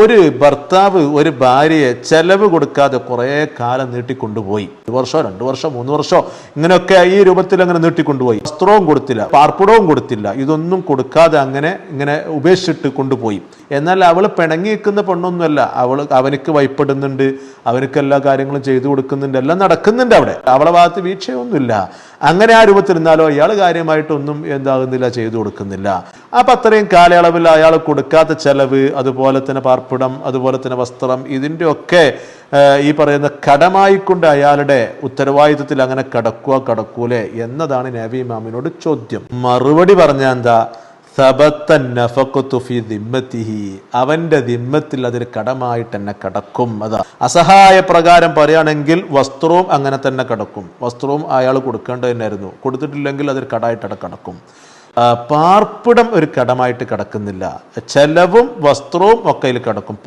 ഒരു ഭർത്താവ് ഒരു ഭാര്യയെ ചെലവ് കൊടുക്കാതെ കുറേ കാലം നീട്ടിക്കൊണ്ടുപോയി. ഒരു വർഷോ രണ്ട് വർഷോ മൂന്ന് വർഷോ ഇങ്ങനെയൊക്കെ ഈ രൂപത്തിൽ അങ്ങനെ നീട്ടിക്കൊണ്ടുപോയി. വസ്ത്രവും കൊടുത്തില്ല പാർപ്പിടവും കൊടുത്തില്ല. ഇതൊന്നും കൊടുക്കാതെ അങ്ങനെ ഇങ്ങനെ ഉപേക്ഷിച്ചിട്ട് കൊണ്ടുപോയി. എന്നാൽ അവൾ പിണങ്ങി നിൽക്കുന്ന പെണ്ണൊന്നുമല്ല. അവൾ അവനക്ക് വൈപ്പെടുന്നുണ്ട് അവനക്ക് എല്ലാ കാര്യങ്ങളും ചെയ്തു കൊടുക്കുന്നുണ്ട്. എല്ലാം നടക്കുന്നുണ്ട് അവിടെ. അവളെ ഭാഗത്ത് വീഴ്ചയൊന്നുമില്ല. അങ്ങനെ ആ രൂപത്തിരുന്നാലോ ഇയാൾ കാര്യമായിട്ടൊന്നും എന്താകുന്നില്ല ചെയ്തു കൊടുക്കുന്നില്ല. അപ്പം അത്രയും കാലയളവിൽ അയാൾ കൊടുക്കാത്ത ചെലവ് അതുപോലെ തന്നെ പാർപ്പിടം അതുപോലെ തന്നെ വസ്ത്രം ഇതിന്റെ ഒക്കെ ഈ പറയുന്ന കടമായിക്കൊണ്ട് അയാളുടെ ഉത്തരവാദിത്വത്തിൽ അങ്ങനെ കടക്കുക കടക്കൂലേ എന്നതാണ് നബി ഇമാമിനോട് ചോദ്യം. മറുപടി പറഞ്ഞ എന്താ? അവന്റെ ദിമ്മത്തിൽ അതിന് കടമായിട്ട് തന്നെ കടക്കും. അതാ. അസഹായ പ്രകാരം പറയുകയാണെങ്കിൽ വസ്ത്രവും അങ്ങനെ തന്നെ കടക്കും. വസ്ത്രവും അയാൾ കൊടുക്കേണ്ടത് തന്നെയായിരുന്നു. കൊടുത്തിട്ടില്ലെങ്കിൽ അതൊരു കടായിട്ട് അവിടെ കടക്കും. പാർപ്പിടം ഒരു കടമായിട്ട് കിടക്കുന്നില്ല. ചെലവും വസ്ത്രവും ഒക്കെ അതിൽ കിടക്കും.